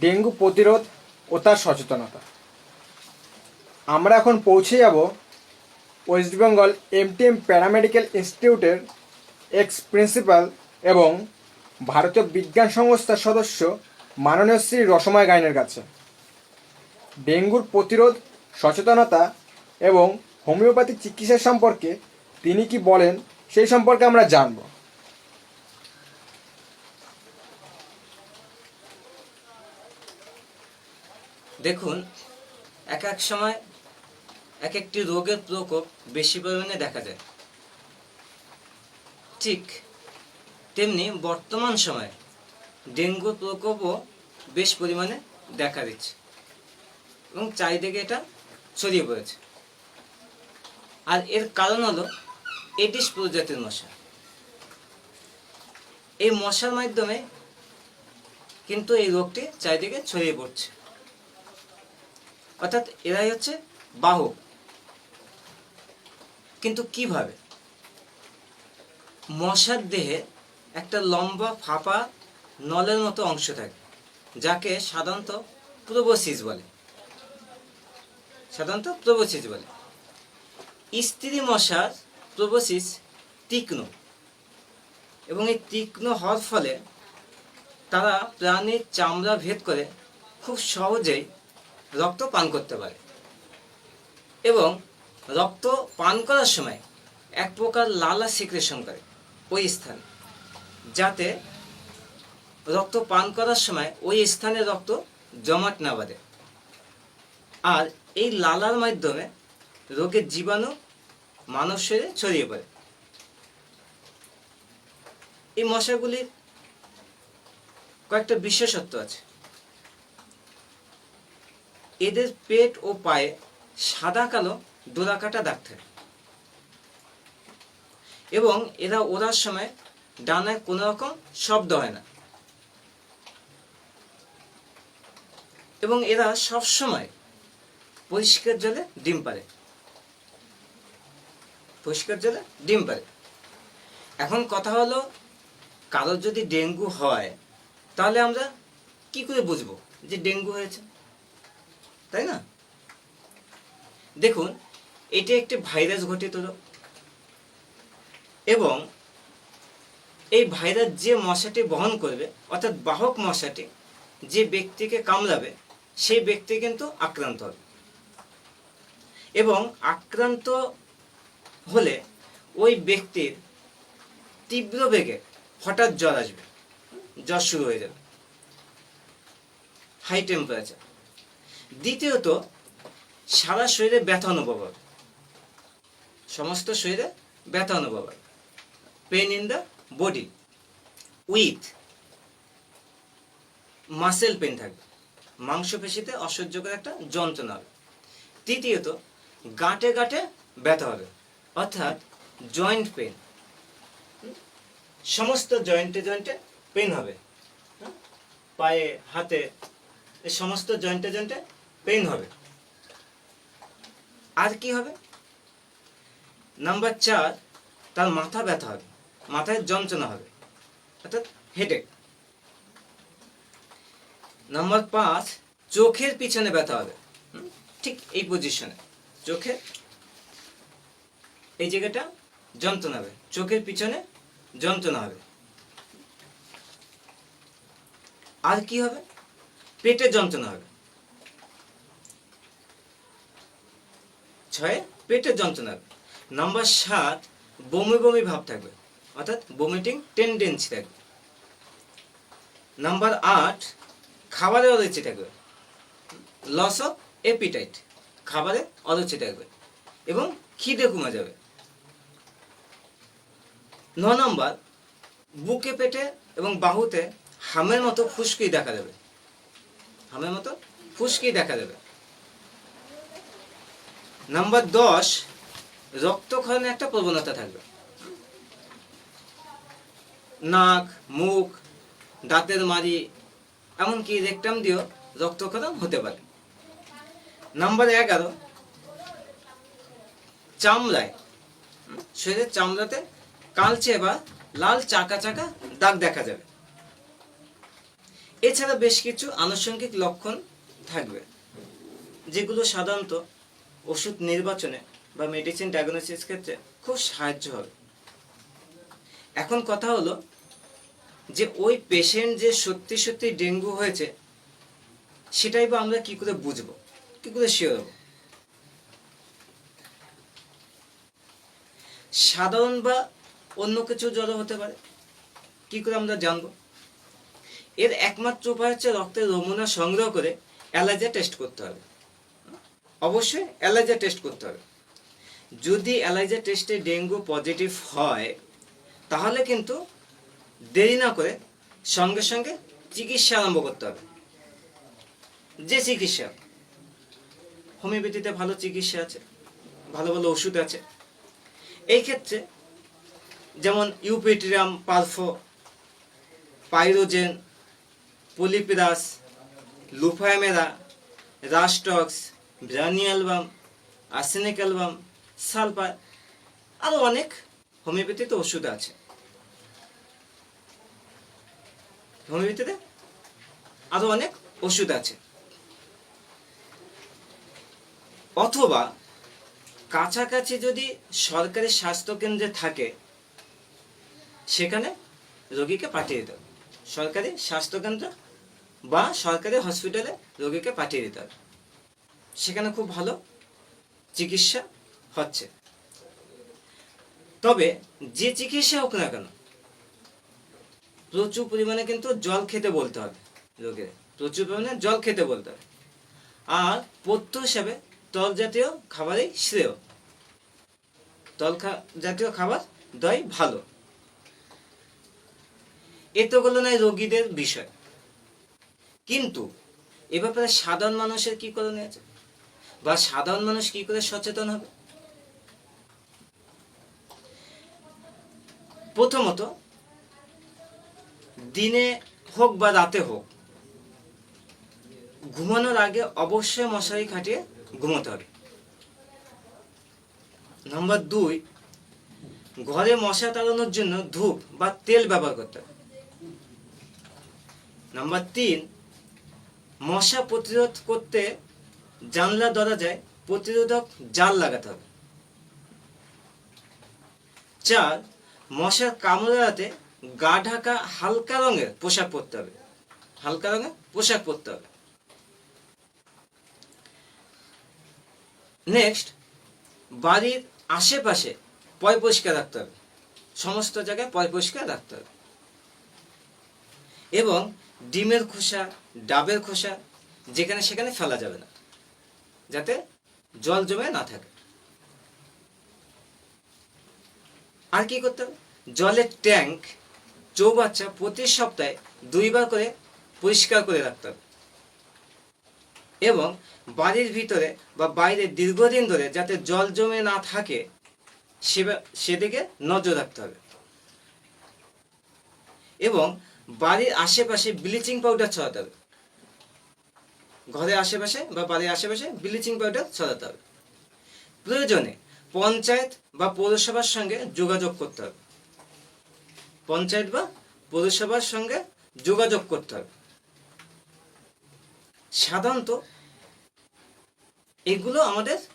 Dengue প্রতিরোধ ও তার সচেতনতা। আমরা এখন পৌঁছে যাব West Bengal M T M paramedical ইনস্টিটিউটের এক্স প্রিন্সিপাল এবং ভারতীয় বিজ্ঞান সংস্থার সদস্য মাননীয় শ্রী রসময় গাইনের কাছে। ডেঙ্গুর প্রতিরোধ, সচেতনতা এবং হোমিওপ্যাথি চিকিৎসা সম্পর্কে তিনি কি বলেন সেই সম্পর্কে আমরা জানব। দেখুন, এক এক সময় এক একটি রোগের প্রকোপ বেশি পরিমাণে দেখা যায়। ঠিক তেমনি বর্তমান সময়ে ডেঙ্গুর প্রকোপও বেশ পরিমাণে দেখা দিচ্ছে এবং চারিদিকে এটা ছড়িয়ে পড়েছে। আর এর কারণ হলো এডিস প্রজাতির মশা। এই মশার মাধ্যমে কিন্তু এই রোগটি চারিদিকে ছড়িয়ে পড়ছে। অর্থাৎ এরাই হচ্ছে বাহক কিন্তু কীভাবে? মশার দেহে একটা লম্বা ফাঁপা নলের মতো অংশ থাকে, যাকে সাধারণত প্রোবোসিস বলে। সাধারণত প্রোবোসিস বলে। স্ত্রী মশার প্রোবোসিস তীক্ষ্ণ এবং এই তীক্ষ্ণ হওয়ার ফলে তারা প্রাণীর চামড়া ভেদ করে খুব সহজেই রক্ত পান করতে পারে। এবং রক্ত পান করার সময় এক প্রকার লালা সিক্রেশন করে ওই স্থান, যাতে রক্ত পান করার সময় ওই স্থানে রক্ত জমাট না বাঁধে। আর এই লালার মাধ্যমে রোগের জীবাণু মানব শরীরে ছড়িয়ে পড়ে। এই মশাগুলির কয়েকটা বিশেষত্ব আছে। এদের পেট ও পায়ে সাদা কালো ডোরাকাটা দাগ থাকে এবং এরা ওড়ার সময় ডানায় কোনো রকম শব্দ হয় না। এবং এরা সব সময় পরিষ্কার জলে ডিম পারে পরিষ্কার জলে ডিম পারে এখন কথা হলো, কারোর যদি ডেঙ্গু হয়, তাহলে আমরা কি করে বুঝব যে ডেঙ্গু হয়েছে? তাই না? দেখুন, এটি একটি ভাইরাস ঘটিত এবং এই ভাইরাস যে মশাটি বহন করবে, অর্থাৎ বাহক মশাটি যে ব্যক্তিকে কামড়াবে, সেই ব্যক্তি কিন্তু আক্রান্ত হবে। এবং আক্রান্ত হলে ওই ব্যক্তির তীব্র বেগে হঠাৎ জ্বর আসবে, জ্বর শুরু হয়ে যাবে। হাই টেম্পারেচার দ্বিতীয়ত, সারা শরীরে ব্যথা অনুভব হবে। সমস্ত শরীরে ব্যথা অনুভব হবে। Pain in the body with muscle pain থাকবে। মাংসপেশিতে অসহ্যকর একটা যন্ত্রণা হবে। তৃতীয়ত, গাঁটে গাঁটে ব্যথা হবে। অর্থাৎ জয়েন্ট পেন সমস্ত জয়েন্টে জয়েন্টে পেন হবে। পায়ে, হাতে, এই সমস্ত জয়েন্টে জয়েন্টে পেন হবে। আর কি হবে? নাম্বার চার, তার মাথা ব্যথা হবে, মাথায় যন্ত্রণা হবে, অর্থাৎ হেডেক নাম্বার পাঁচ, চোখের পিছনে ব্যথা হবে? ঠিক এই পজিশনে চোখে, এই জায়গাটা যন্ত্রণা হবে, চোখের পিছনে যন্ত্রণা হবে। আর কি হবে? পেটে যন্ত্রণা হবে। ছয়ে, পেটের যন্ত্রণা। নাম্বার সাত, বমি বমি ভাব থাকবে। অর্থাৎ বমিটিং টেন্ডেন্সি থাকবে। নাম্বার আট, খাবারে অরুচি থাকবে। লস অফ এপিটাইট খাবারে অরুচি থাকবে এবং খিদে কমে যাবে। ন নম্বর, বুকে, পেটে এবং বাহুতে হামের মতো ফুসকি দেখা যাবে হামের মতো ফুসকি দেখা যাবে নাম্বার দশ রক্তক্ষরণের একটা প্রবণতা থাকবে। নাক, মুখ, দাঁতের মারি এমনকি রেকটাম দিয়েও রক্তক্ষরণ হতে পারে। নাম্বার এগারো, চামড়ায়। শরীরের চামড়াতে কালচে বা লাল চাকা চাকা দাগ দেখা যাবে। এছাড়া বেশ কিছু আনুষঙ্গিক লক্ষণ থাকবে, যেগুলো সাধারণত ওষুধ নির্বাচনে বা মেডিসিন ডায়াগনোসিস ক্ষেত্রে খুব সাহায্য হবে। এখন কথা হলো যে ওই পেশেন্ট যে সত্যি সত্যি ডেঙ্গু হয়েছে, সেটাই বা আমরা কি করে বুঝব? কি করে শিওর হব? সাধারণ বা অন্য কিছু জ্বর হতে পারে। কি করে আমরা জানব? এর একমাত্র উপায় হচ্ছে রক্তের নমুনা সংগ্রহ করে অ্যালার্জা টেস্ট করতে হবে। অবশ্যই অ্যালার্জা টেস্ট করতে হবে। যদি অ্যালার্জা টেস্টে ডেঙ্গু পজিটিভ হয়, তাহলে কিন্তু দেরি না করে সঙ্গে সঙ্গে চিকিৎসা আরম্ভ করতে হবে। যে চিকিৎসা, হোমিওপ্যাথিতে ভালো চিকিৎসা আছে, ভালো ভালো ওষুধ আছে। এই ক্ষেত্রে যেমন ইউপিট্রিয়াম পালফো, পাইরোজেন পলিপিরাস লুফামেরা রাস্টক্স ব্রানি অ্যালবাম আর্সেনিক অ্যালবাম সালফার আরও অনেক হোমিওপ্যাথিতে ওষুধ আছে। হোমিওপ্যাথিতে আরও অনেক ওষুধ আছে। অথবা কাছাকাছি যদি সরকারি স্বাস্থ্যকেন্দ্রে থাকে, সেখানে রোগীকে পাঠিয়ে দিতে হবে সরকারি স্বাস্থ্যকেন্দ্র বা সরকারি হসপিটালে রোগীকে পাঠিয়ে দিতে হবে। সেখানে খুব ভালো চিকিৎসা হচ্ছে। তবে যে চিকিৎসা হোক না কেন, প্রচুর পরিমাণে কিন্তু জল খেতে বলতে হবে রোগীর। প্রচুর পরিমাণে জল খেতে বলতে হবে। আর পথ্য হিসাবে তল জাতীয় খাবারই শ্রেয়। তল জাতীয় খাবার দই ভালো। এ তো হলো না রোগীদের বিষয়। কিন্তু এ ব্যাপারে সাধারণ মানুষের কি করণীয় আছে? বা সাধারণ মানুষ কি করে সচেতন হবে? প্রথমত, দিনে হোক বা রাতে হোক, ঘুমানোর আগে অবশ্যই মশারি খাটিয়ে ঘুমোতে হবে। নম্বর দুই, ঘরে মশা তাড়ানোর জন্য ধূপ বা তেল ব্যবহার করতে হবে। নম্বর তিন, মশা প্রতিরোধ করতে জানলা দরজায় প্রতিরোধক জাল লাগাতে হবে। চার মশার কামড় এড়াতে গা ঢাকা হালকা রঙের পোশাক পরতে হবে। হালকা রঙের পোশাক পরতে হবে। নেক্সট, বাড়ির আশেপাশে পয় পরিষ্কার রাখতে হবে। সমস্ত জায়গায় পয় পরিষ্কার রাখতে হবে। এবং ডিমের খোসা, ডাবের খোসা যেখানে সেখানে ফেলা যাবে না। যাতে জল জমে না থাকে। আর কি করতে হবে? জলের ট্যাঙ্ক চৌবাচ্চা প্রতি সপ্তাহে দুইবার করে পরিষ্কার করে রাখতে হবে। এবং বাড়ির ভিতরে বা বাইরে দীর্ঘদিন ধরে যাতে জল জমে না থাকে সেদিকে নজর রাখতে হবে। এবং বাড়ির আশেপাশে ব্লিচিং পাউডার ছড়াতে হবে। ঘরের আশেপাশে বা বাড়ির আশেপাশে ব্লিচিং পাউডার ছড়াতে হবে। প্রয়োজনে পঞ্চায়েত বা পৌরসভার সঙ্গে যোগাযোগ করতে হবে। পঞ্চায়েত বা পৌরসভার সঙ্গে যোগাযোগ করতে হবে। সাধারণত এগুলো আমাদের